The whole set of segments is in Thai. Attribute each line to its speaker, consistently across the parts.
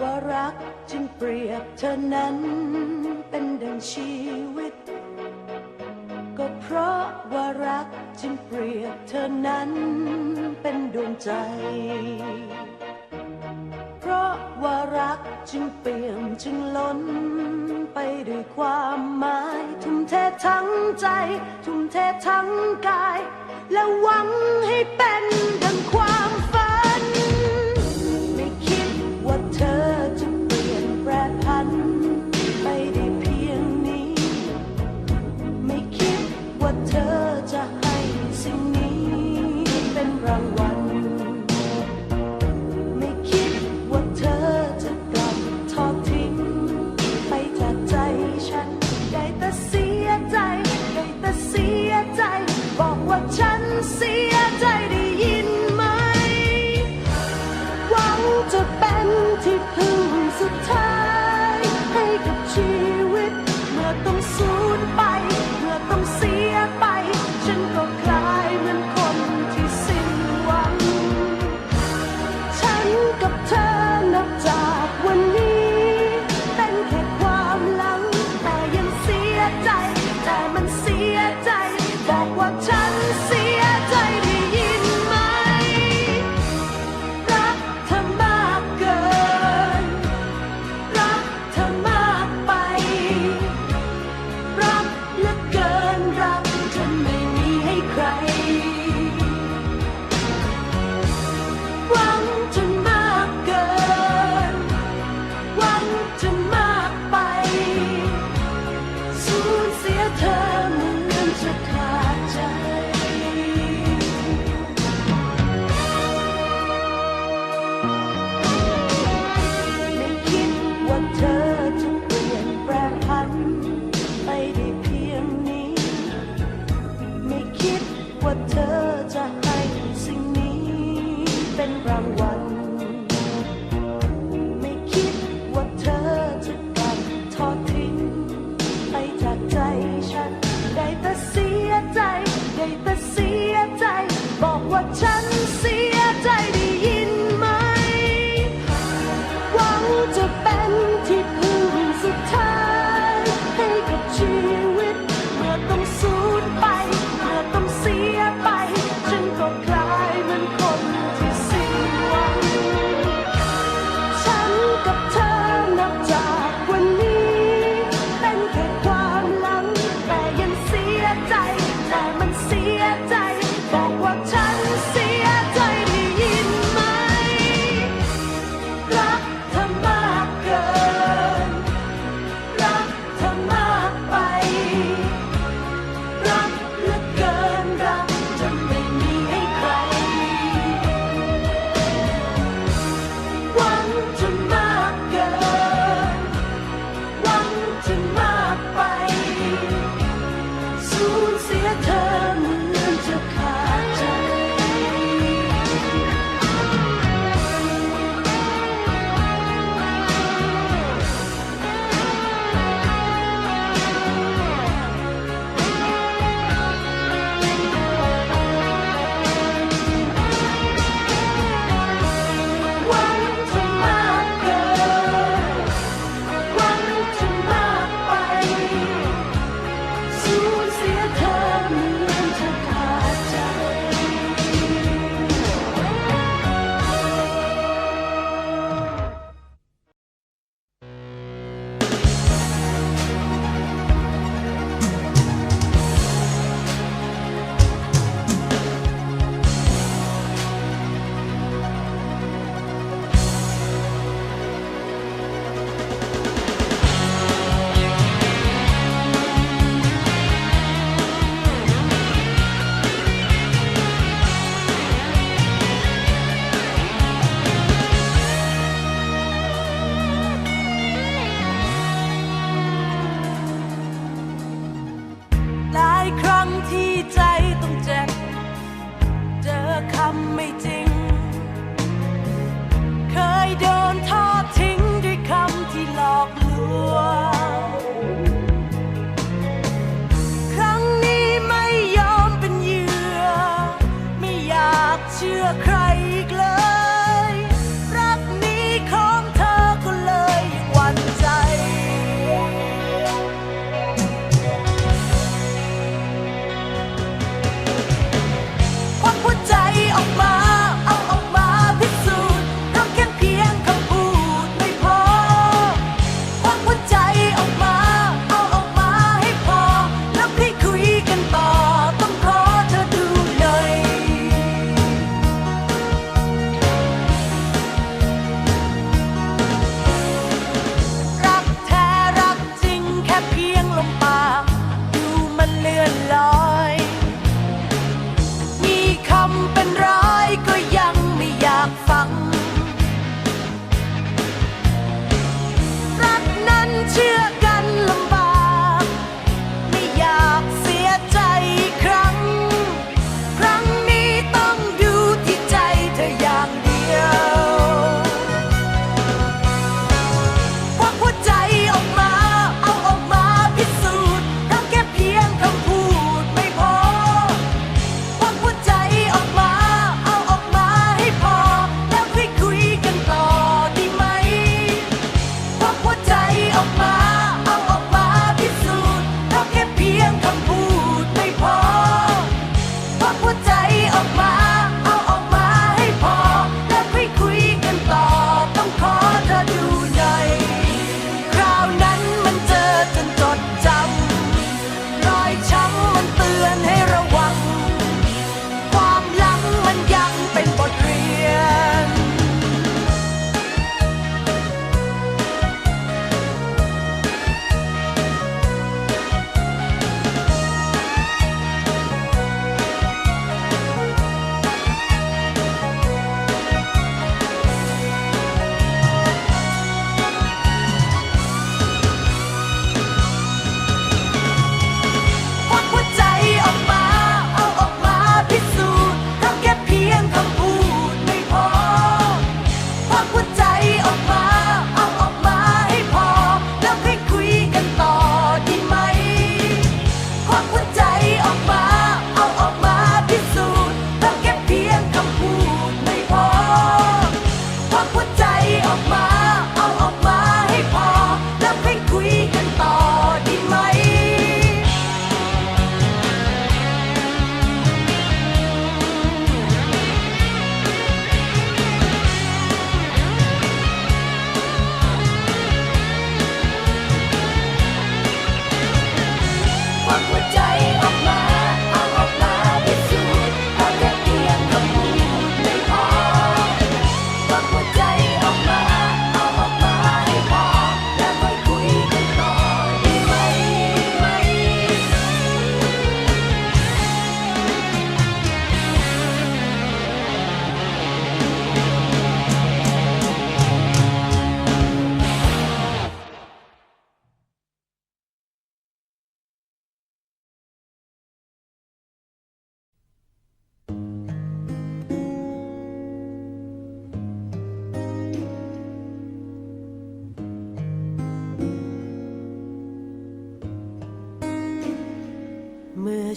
Speaker 1: ว่ารักจึงเปรียบเธอนั้นเป็นดังชีวิต ก็เพราะว่ารักจึงเปรียบเธอนั้นเป็นดวงใจ เพราะว่ารักจึงเปลี่ยมจึงล้น ไปด้วยความหมาย ทุ่มเททั้งใจ ทุ่มเททั้งกาย และหวังให้เป็นดังความ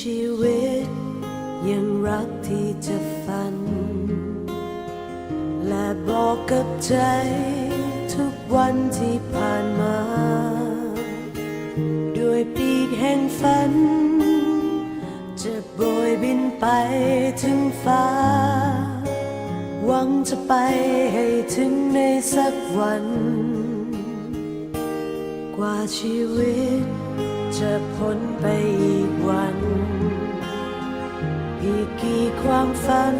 Speaker 1: ชีวิต ยังรักที่จะฝัน และบอกกับใจทุกวันที่ผ่านมา ด้วยปีกแห่งฝัน จะโบยบินไปถึงฟ้า หวังจะไปให้ถึงในสักวัน กว่าชีวิตจะพ้นไปอีกวัน ความฝัน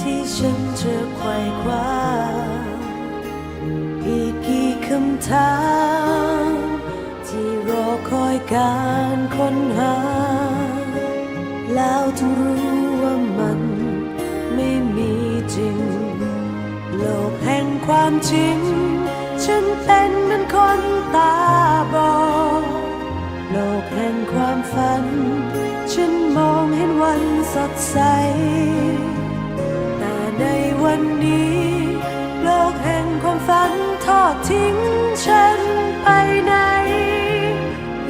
Speaker 1: ที่ฉันจะไขว่คว้า อีกกี่คำถาม ที่รอคอยการค้นหา แล้วถึงรู้ว่ามันไม่มีจริง โลกแห่งความจริง ฉันเป็นเหมือนคนตาบอดโลกแห่งความฝัน สดใส แต่ในวันนี้ โลกแห่งความฝันทอดทิ้งฉันไปไหน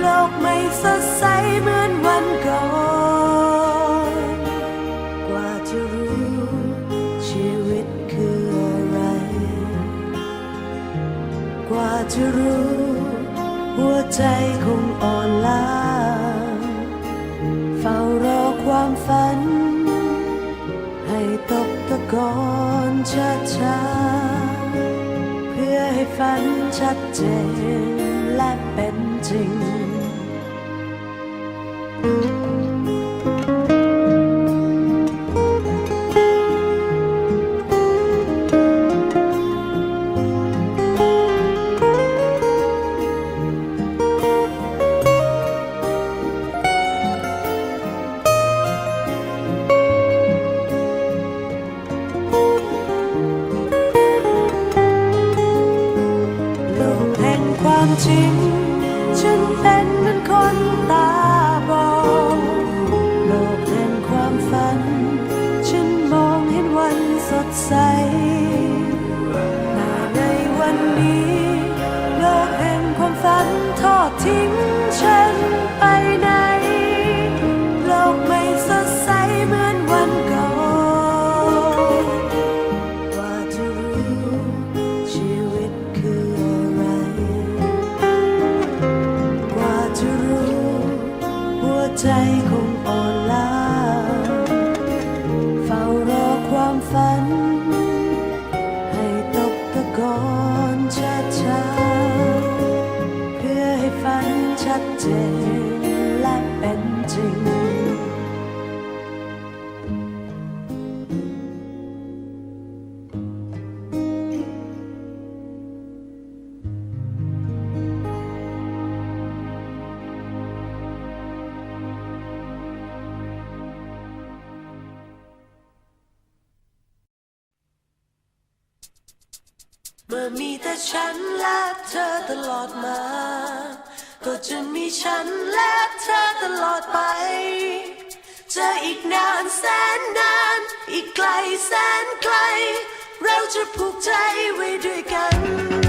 Speaker 1: โลกไม่สดใสเหมือนวันก่อน กว่าจะรู้ชีวิตคืออะไร กว่าจะรู้ หัวใจคงอ่อนล้า ความฝัน ให้ตกตะกอนช้าช้าๆเพื่อให้ฝันชัดเจนและเป็นจริง จริง ฉันเป็นเหมือนคนต ฉันและเธอตลอดมา ก็จะมีฉันและเธอตลอดไป จะอีกนานแสนนาน อีกไกลแสนไกล เราจะผูกใจไว้ด้วยกัน